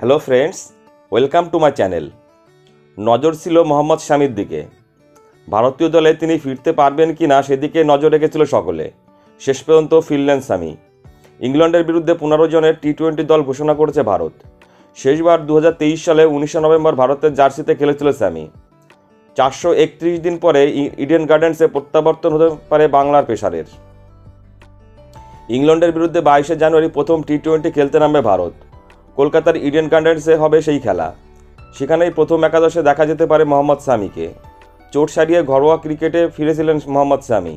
Hello friends, welcome to my channel. নজর ছিল মোহাম্মদ শামির দিকে। ভারতীয় দলে তিনি ফিরতে পারবেন কি না সেদিকে নজর রেখেছিল সকলে। শেষ পর্যন্ত ফিরলেন স্বামী ইংল্যান্ডের বিরুদ্ধে পনেরো জনের টি টোয়েন্টি দল ঘোষণা করেছে ভারত। শেষবার দু হাজার তেইশ সালে উনিশে নভেম্বর ভারতের জার্সিতে খেলেছিল স্যামি চারশো একত্রিশ দিন পরে ইডেন গার্ডেন্সে প্রত্যাবর্তন হতে পারে বাংলার পেসারের। ইংল্যান্ডের বিরুদ্ধে বাইশে জানুয়ারি প্রথম টি টোয়েন্টি খেলতে নামবে ভারত। কলকাতার ইডেন গার্ডেন্সে হবে সেই খেলা। সেখানেই প্রথম একাদশে দেখা যেতে পারে মোহাম্মদ সামিকে। চোট সারিয়ে ঘরোয়া ক্রিকেটে ফিরেছিলেন মোহাম্মদ সামি।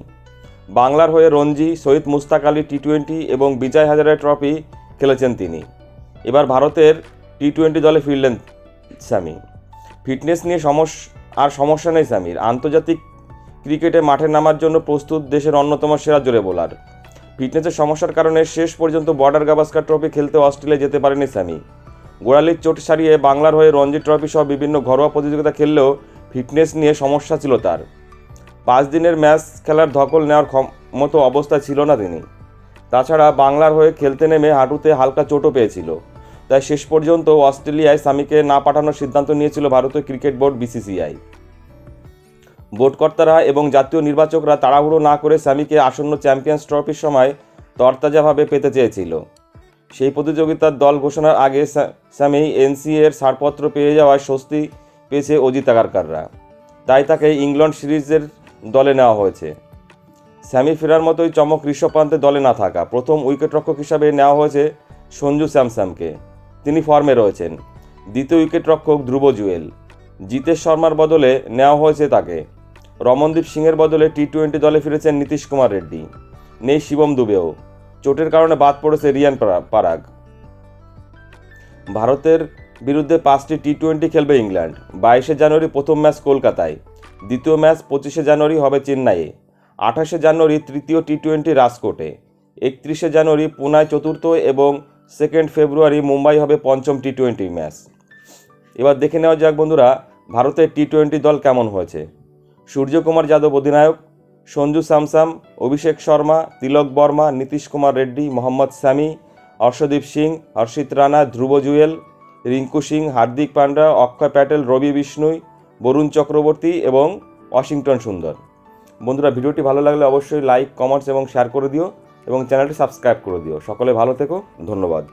বাংলার হয়ে রঞ্জি শহীদ মুস্তাক আলী টি টোয়েন্টি এবং বিজয় হাজারে ট্রফি খেলেছেন তিনি। এবার ভারতের টি টোয়েন্টি দলে ফিরলেন সামি। ফিটনেস নিয়ে সমস্যা আর সমস্যা নেই সামির। আন্তর্জাতিক ক্রিকেটে মাঠে নামার জন্য প্রস্তুত দেশের অন্যতম সেরা জোরে বোলার। ফিটনেসের সমস্যার কারণে শেষ পর্যন্ত বর্ডার গাভাস্কার ট্রফি খেলতে অস্ট্রেলিয়া যেতে পারেনি স্যামি। গোড়ালির চোট সারিয়ে বাংলার হয়ে রঞ্জি ট্রফি সহ বিভিন্ন ঘরোয়া প্রতিযোগিতা খেললেও ফিটনেস নিয়ে সমস্যা ছিল তার। পাঁচ দিনের ম্যাচ খেলার ধকল নেওয়ার মতো অবস্থা ছিল না তিনি। তাছাড়া বাংলার হয়ে খেলতে নেমে হাঁটুতে হালকা চোটও পেয়েছিল। তাই শেষ পর্যন্ত অস্ট্রেলিয়ায় সামিকে না পাঠানোর সিদ্ধান্ত নিয়েছিল ভারতীয় ক্রিকেট বোর্ড বিসিসিআই। বোর্ডকর্তারা এবং জাতীয় নির্বাচকরা তাড়াহুড়ো না করে স্যামিকে আসন্ন চ্যাম্পিয়ন্স ট্রফির সময় তরতাজাভাবে পেতে চেয়েছিল। সেই প্রতিযোগিতার দল ঘোষণার আগে স্যা- স্যামি এনসিএ এর ছাড়পত্র পেয়ে যাওয়ায় স্বস্তি পেয়েছে অজিত আগারকাররা। তাই তাকে ইংল্যান্ড সিরিজের দলে নেওয়া হয়েছে। স্যামি ফেরার মতোই চমক ঋষভ পান্তের দলে না থাকা প্রথম উইকেটরক্ষক হিসাবে নেওয়া হয়েছে সঞ্জু স্যামস্যামকে তিনি ফর্মে রয়েছেন। দ্বিতীয় উইকেটরক্ষক ধ্রুব জুয়েল। জিতেশ শর্মার বদলে নেওয়া হয়েছে তাকে। রমনদীপ সিংয়ের বদলে টি টোয়েন্টি দলে ফিরেছেন নীতিশ কুমার রেড্ডি। নেই শিবম দুবেও। চোটের কারণে বাদ পড়েছে রিয়ান পারা- পারাগ। ভারতের বিরুদ্ধে পাঁচটি টি টোয়েন্টি খেলবে ইংল্যান্ড। বাইশে জানুয়ারি প্রথম ম্যাচ কলকাতায়। দ্বিতীয় ম্যাচ পঁচিশে জানুয়ারি হবে চেন্নাইয়ে। আঠাশে জানুয়ারি তৃতীয় টি টোয়েন্টি রাজকোটে। একত্রিশে জানুয়ারি পুনায় চতুর্থ এবং সেকেন্ড ফেব্রুয়ারি মুম্বাই হবে পঞ্চম টি টোয়েন্টি ম্যাচ। এবার দেখে নেওয়া যাক বন্ধুরা, ভারতের টি টোয়েন্টি দল কেমন হয়েছে। সূর্যকুমার যাদব অধিনায়ক, সঞ্জু স্যামসাম অভিষেক শর্মা, তিলক বর্মা, নীতিশ কুমার রেড্ডি, মোহাম্মদ সামি হর্ষদীপ সিং, হর্ষিত রানা, ধ্রুব জুয়েল, রিঙ্কু সিং, হার্দিক পান্ডা, অক্ষয় প্যাটেল, রবি বিষ্ণুই, বরুণ চক্রবর্তী এবং ওয়াশিংটন সুন্দর। বন্ধুরা, ভিডিওটি ভালো লাগলে অবশ্যই লাইক, কমেন্টস এবং শেয়ার করে দিও এবং চ্যানেলটি সাবস্ক্রাইব করে দিও। সকলে ভালো থেকো, ধন্যবাদ।